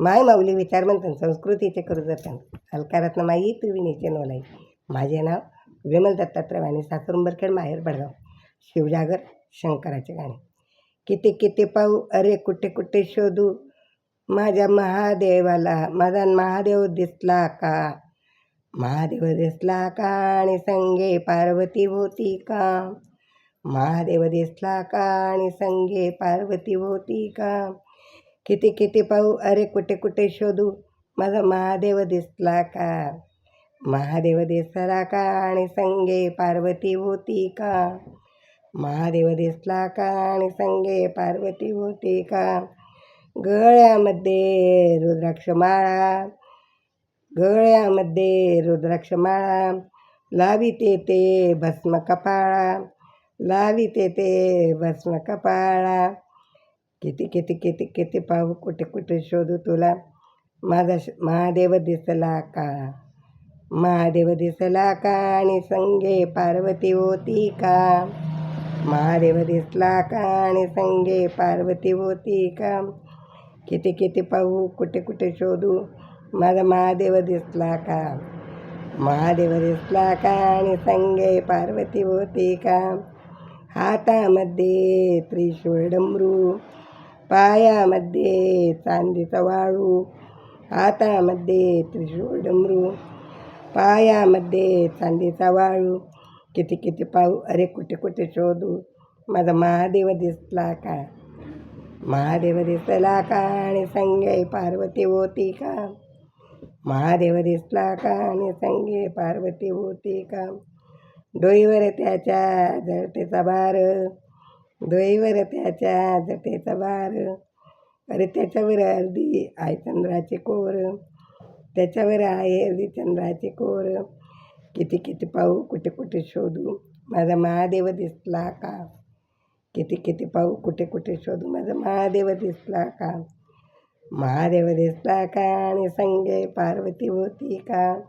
माय माऊली विचार म्हणतात संस्कृतीचे करू जातात अलकारातनं माई त्रिविणीचे नोलाई माझे नाव विमल दत्तात्रय आणि सासुंबरखेड माहेर बडगाव. शिवजागर शंकराचे गाणे. किती किती पाहू अरे कुठे कुठे शोधू? माझ्या महादेवाला माझा महादेव दिसला का? महादेव दिसला का आणि संगे पार्वती होती का? महादेव दिसला का आणि संगे पार्वती होती का? किती किती पाहू? अरे कुठे कुठे शोधू? माझा महादेव दिसला का? महादेव दिसला का? आणि संगे पार्वती होती का? महादेव दिसला का? आणि संगे पार्वती होती का? गळ्यामध्ये रुद्राक्षमाळा गळ्यामध्ये रुद्राक्षमाळा लाविते ते भस्म कपाळा लाविते ते भस्म कपाळा किती किती किती किती पाहू कुठे कुठे शोधू तुला? माझा श महादेव दिसला का? महादेव दिसला का? आणि संगे पार्वती होती का? महादेव दिसला का? आणि संगे पार्वती होती का? किती किती पाहू कुठे कुठे शोधू? माझा महादेव दिसला का? महादेव दिसला का? आणि संगे पार्वती होती का? हातामध्ये त्रिशूळ डमरू पायामध्ये चांदीचा वाळू हातामध्ये त्रिशूळ डमरू पायामध्ये चांदीचा वाळू. किती किती पाहू? अरे कुठे कुठे शोधू? माझा महादेव दिसला का? महादेव दिसला का? आणि संगे पार्वती होती का? महादेव दिसला का? आणि संगे पार्वती होती का? डोईवर त्याच्या जळतेचा बार डोईवर त्याच्या जटेचा बार. अरे त्याच्यावर अर्धी आहे चंद्राचे कोर. त्याच्यावर आहे अर्धी चंद्राचे कोर. किती किती पाहू कुठे कुठे शोधू? माझा महादेव दिसला का? किती किती पाहू कुठे कुठे शोधू? माझा महादेव दिसला का? महादेव दिसला का आणि संगे पार्वती होती का?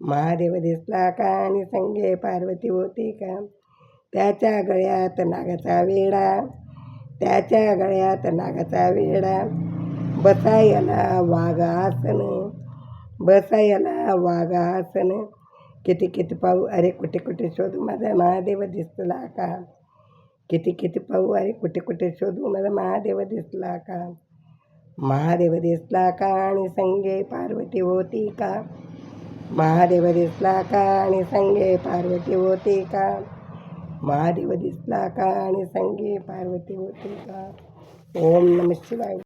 महादेव दिसला का आणि संगे पार्वती होती का? त्याच्या गळ्यात नागाचा वेडा त्याच्या गळ्यात नागाचा वेडा. बसायला वाघासन बसायला वाघासन किती किती पाहू अरे कुठे कुठे शोधू माझा महादेव दिसला का? किती किती पाहू अरे कुठे कुठे शोधू माझा महादेव दिसला का? महादेव दिसला का आणि संगे पार्वती होती का? महादेव दिसला का आणि संगे पार्वती होती का? महादेव दिसला का आणि संगे पार्वती होती का? ओम नम शिवाय.